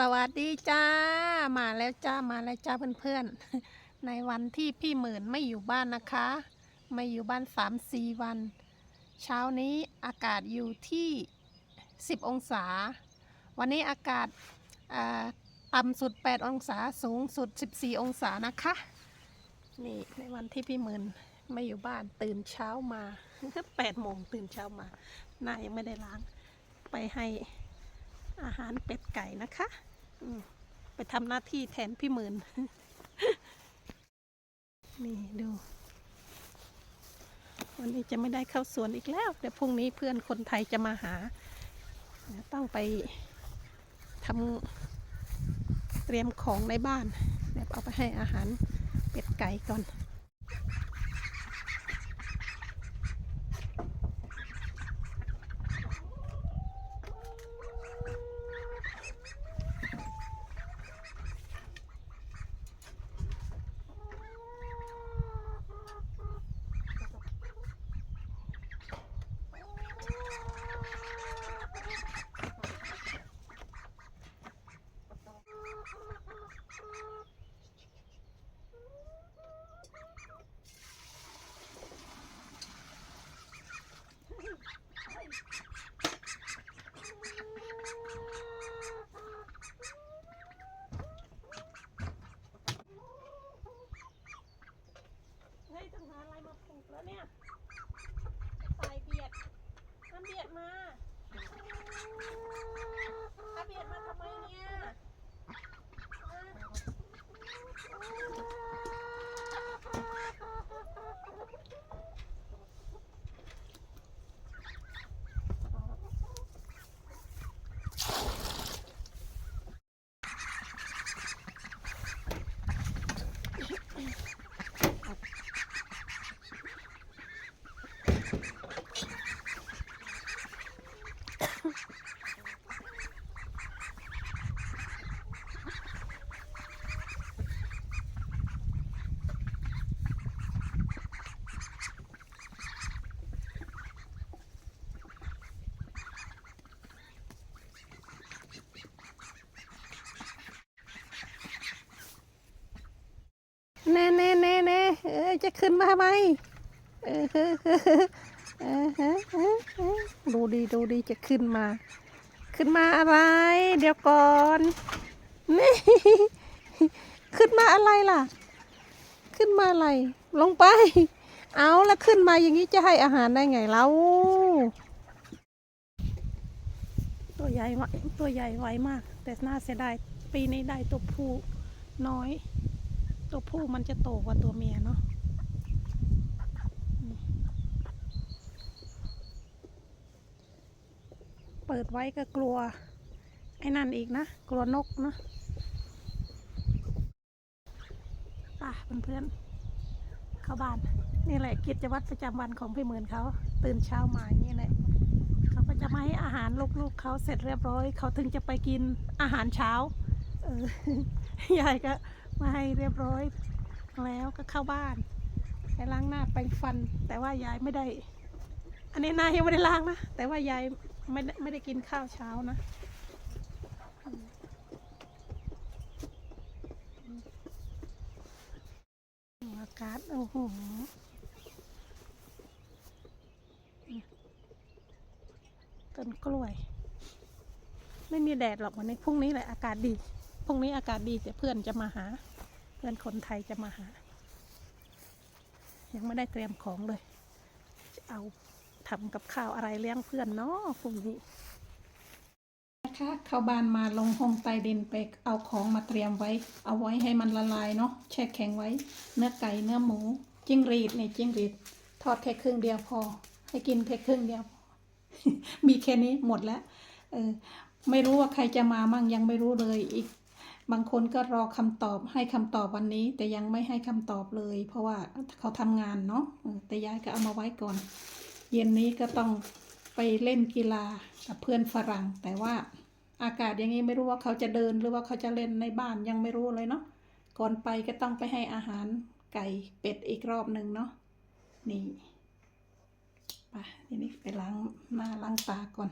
สวัสดีจ้า มาแล้วจ้ามาแล้วจ้าเพื่อนๆ ในวันที่พี่หมื่นไม่อยู่บ้านนะคะ ไม่อยู่บ้านสามสี่วัน เช้านี้อากาศอยู่ที่10องศา วันนี้อากาศอ่าต่ำสุด8องศาสูงสุด14องศานะคะนี่ในวันที่พี่หมื่นไม่อยู่บ้านตื่นเช้ามา8โมงตื่นเช้ามาหน้ายังไม่ได้ล้างไปให้ อาหารเป็ดไก่นะคะไปทำหน้าที่แทนพี่หมื่น นี่ดู วันนี้จะไม่ได้เข้าสวนอีกแล้ว เดี๋ยวพรุ่งนี้เพื่อนคนไทยจะมาหา ต้องไปทำเตรียมของในบ้านเดี๋ยวเอาไปให้อาหารเป็ดไก่ก่อน อจะขึ้นมาทำไมเออเออดูดีดูดีจะขึ้นมา ขึ้นมาอะไร เดี๋ยวก่อนนี่ขึ้นมาอะไรล่ะ ขึ้นมาอะไร ลงไป เอาแล้วขึ้นมาอย่างนี้จะให้อาหารได้ไงเราตัวใหญ่ตัวใหญ่ไวมาก แต่น่าเสียดายปีนี้ได้ตัวผู้น้อย ตัวผู้มันจะโตกว่าตัวเมียเนาะ เปิดไว้ก็กลัว ไอ้นั่นอีกนะ กลัวนกนะป่ะเพื่อนๆเข้าบ้าน นี่แหละกิจวัตรประจำวันของพี่หมื่นเขา ตื่นเช้ามาอย่างนี้แหละเขาก็จะมาให้อาหารลูกๆเขาเสร็จเรียบร้อย เขาถึงจะไปกินอาหารเช้า เออยายก็มาให้เรียบร้อย แล้วก็เข้าบ้านไปล้างหน้าแปรงฟัน แต่ว่ายายไม่ได้ อันนี้นายยังไม่ได้ล้างนะ แต่ว่ายาย ไม่ได้ไม่ได้กินข้าวเช้านะ อากาศโอ้โหต้นกล้วย ไม่มีแดดหรอกวันนี้พรุ่งนี้แหละอากาศดีพรุ่งนี้อากาศดีแต่เพื่อนจะมาหา เพื่อนคนไทยจะมาหา ยังไม่ได้เตรียมของเลย จะเอา ทำกับข้าวอะไรเลี้ยงเพื่อนเนาะพรุ่งนี้นะคะเข้าบ้านมาลงห้องใต้ดินไปเอาของมาเตรียมไว้ เอาไว้ให้มันละลายเนาะแช่แข็งไว้ เนื้อไก่เนื้อหมู จิ้งหรีดเนี่ยจิ้งหรีด ทอดแค่ครึ่งเดียวพอ ให้กินแค่ครึ่งเดียว มีแค่นี้หมดแล้วเออไม่รู้ว่าใครจะมามั่งยังไม่รู้เลยอีก บางคนก็รอคำตอบให้คำตอบวันนี้ แต่ยังไม่ให้คำตอบเลย เพราะว่าเขาทำงานเนาะแต่ยายก็เอามาไว้ก่อน เย็นนี้ก็ต้องไปเล่นกีฬากับเพื่อนฝรั่ง แต่ว่าอากาศอย่างนี้ไม่รู้ว่าเขาจะเดินหรือว่าเขาจะเล่นในบ้านยังไม่รู้เลยเนาะก่อนไปก็ต้องไปให้อาหารไก่เป็ดอีกรอบหนึ่งเนาะนี่ไปทีนี้ไปล้างหน้าล้างตาก่อน